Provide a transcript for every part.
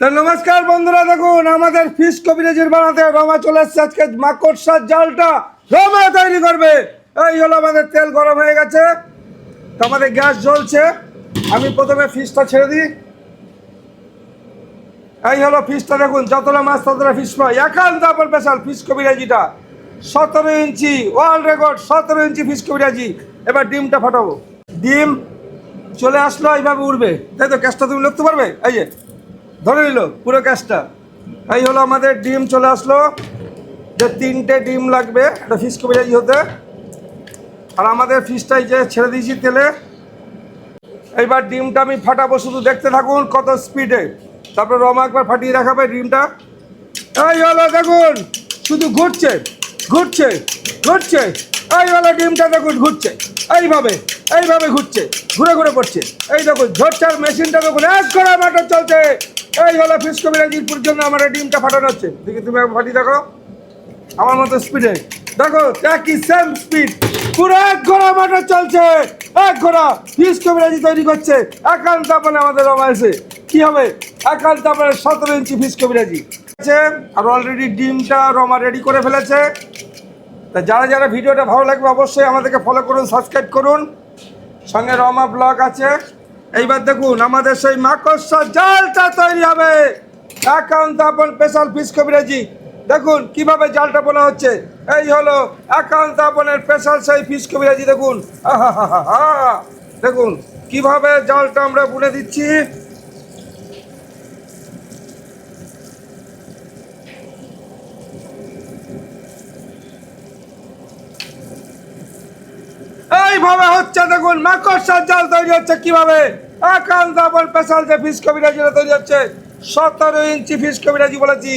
তো নমস্কার বন্ধুরা, দেখুন আমাদের ফিশ কবিরাজির বানাতে রমা চলে এসছে আজকে মাকড়সার জালটা। রমা তৈরি করবে। এই হলো আমাদের তেল গরম হয়ে গেছে। তো আমাদের গ্যাস জ্বলছে। আমি প্রথমে ফিশটা ছেড়ে দিই। এই হলো ফিশটা, দেখুন, যতটা মাছ ততটা ফিশ পাই একান্ত আপন স্পেশাল ফিশ কবিরাজিটা। সতেরো ইঞ্চি, ওয়ার্ল্ড রেকর্ড, সতেরো ইঞ্চি ফিশ কবিরাজি। এবার ডিমটা ফাটাবো। ডিম চলে আসলো, এইভাবে উঠবে তাই তো গ্যাসটা তুমি লড়তে পারবে? এই যে। ধরে নিল, পুরো ক্যাশটা এই হলো আমাদের ডিম, চলে আসলো। যে তিনটে ডিম লাগবে, একটা ফিশ কবিরাজি হতে। আর আমাদের ফিশটাই যে ছেড়ে দিয়েছি তেলে। এইবার ডিমটা আমি ফাটাবো, শুধু দেখতে থাকুন কত স্পিডে তারপরে রমা একবার ফাটিয়ে দেখাবে ডিমটা। এই হলো দেখুন, শুধু ঘুরছে ঘুরছে ঘুরছে। এই হলো ডিমটা দেখুন, ঘুরছে। এইভাবে এইভাবে ঘুরছে, ঘুরে ঘুরে পড়ছে। এই দেখুন ঝরচার মেশিনটা দেখুন, এক করে মাটর চলছে। এই হলো ফিস কবিরাজির জন্য আমার ডিমটা ফাটানো হচ্ছে। দেখি তুমি ফাটিয়ে দেখো। আমার মতো স্পিডে দেখো, একই সেম স্পিড পুরো এক ঘোড়া মাঠে চলছে। এক ঘোড়া ফিস কবিরাজি তৈরি করছে। একান্ত আপনে আমাদের রমাইছে কি হবে? একান্ত আপনে সতেরো ইঞ্চি ফিস কবিরাজি আর অলরেডি ডিমটা রমা রেডি করে ফেলেছে। তা যারা যারা ভিডিওটা ভালো লাগবে, অবশ্যই আমাদেরকে ফলো করুন সাবস্ক্রাইব করুন। সঙ্গে রমা ব্লগ আছে। এইবার দেখুন, আমাদের সেই মাকড়সা জালটা তৈরি হবে। অ্যাকাউন্ট আপন স্পেশাল ফিস কবিরাজি দেখুন, কীভাবে জালটা বোনা হচ্ছে। এই হলো অ্যাকাউন্ট আপনের স্পেশাল সেই ফিস কবিরাজি দেখুন। দেখুন, কীভাবে জালটা আমরা বুনে দিচ্ছি। এইভাবে হচ্ছে দেখুন, মাকড়সার জাল তৈরি হচ্ছে কীভাবে? একান্ত আপন স্পেশাল যে ফিস কবিরাজিটা তৈরি হচ্ছে, সতেরো ইঞ্চি ফিস কবিরাজি বলেছি।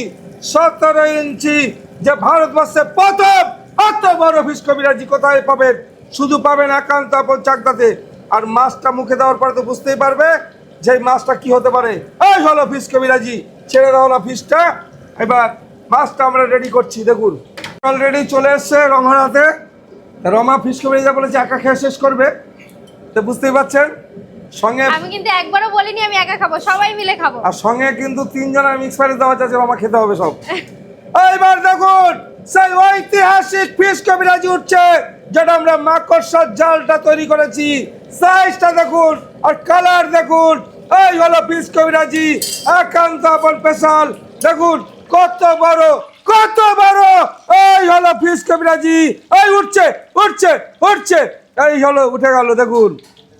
সতেরো ইঞ্চি যে ভারতবর্ষে প্রথম অত বড় ফিস কবিরাজি কোথায় পাবেন শুধু পাবেন একান্ত আপন চাকদাতে। আর মাছটা মুখে দেওয়ার পরে তো বুঝতেই পারবে যে মাছটা কি হতে পারে। এই হলো ফিস কবিরাজি, ছেড়ে দেওয়া হলো ফিসটা এবার মাছটা আমরা রেডি করছি, দেখুন। অলরেডি চলে এসছে রমার রমা ফিস কবিরাজি বলেছে একা খেয়ে শেষ করবে। তো বুঝতেই পারছেন? সঙ্গে আমি কিন্তু একবারও বলিনি আমি একা খাব সবাই মিলে খাব। আর সঙ্গে কিন্তু তিনজনের মিক্স ফ্রাইড দেওয়া যাচ্ছে রমা খেতে হবে সব। এইবার দেখুন সেই ঐতিহাসিক ফিশ কবিরাজি উঠছে যেটা আমরা মাকড়সার জালটা তৈরি করেছি। সাইজটা দেখুন আর কালার দেখুন এই হলো ফিশ কবিরাজি একান্ত আপন স্পেশাল দেখুন কত বড় কত বড়? এই হলো ফিশ কবিরাজি এই উঠছে উঠছে উঠছে। এই হলো, উঠে গেল, দেখুন।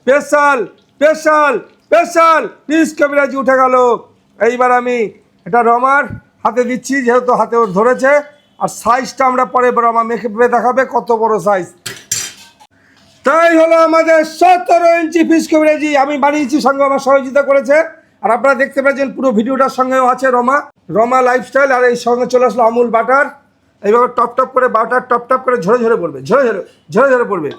স্পেশাল স্পেশাল স্পেশাল ফিশ কবিরাজি উঠে গেল। এইবার আমি এটা রমার হাতে দিচ্ছি, যেহেতু হাতে ওর ধরেছে। আর সাইজটা আমরা পরে রমা মেখে দেখাবে কত বড় সাইজ তাই হলো আমাদের সতেরো ইঞ্চি ফিশ কবিরাজি আমি বানিয়েছি, সঙ্গে আমার সহযোগিতা করেছে। আর আপনারা দেখতে পাচ্ছেন পুরো ভিডিওটার সঙ্গেও আছে রমা। রমা লাইফস্টাইল আর এই সঙ্গে চলে আসলো আমুল বাটার। এইভাবে টপ টপ করে বাটার টপ টপ করে ঝরে ঝরে পড়বে, ঝরে ঝরে ঝরে ঝরে পড়বে।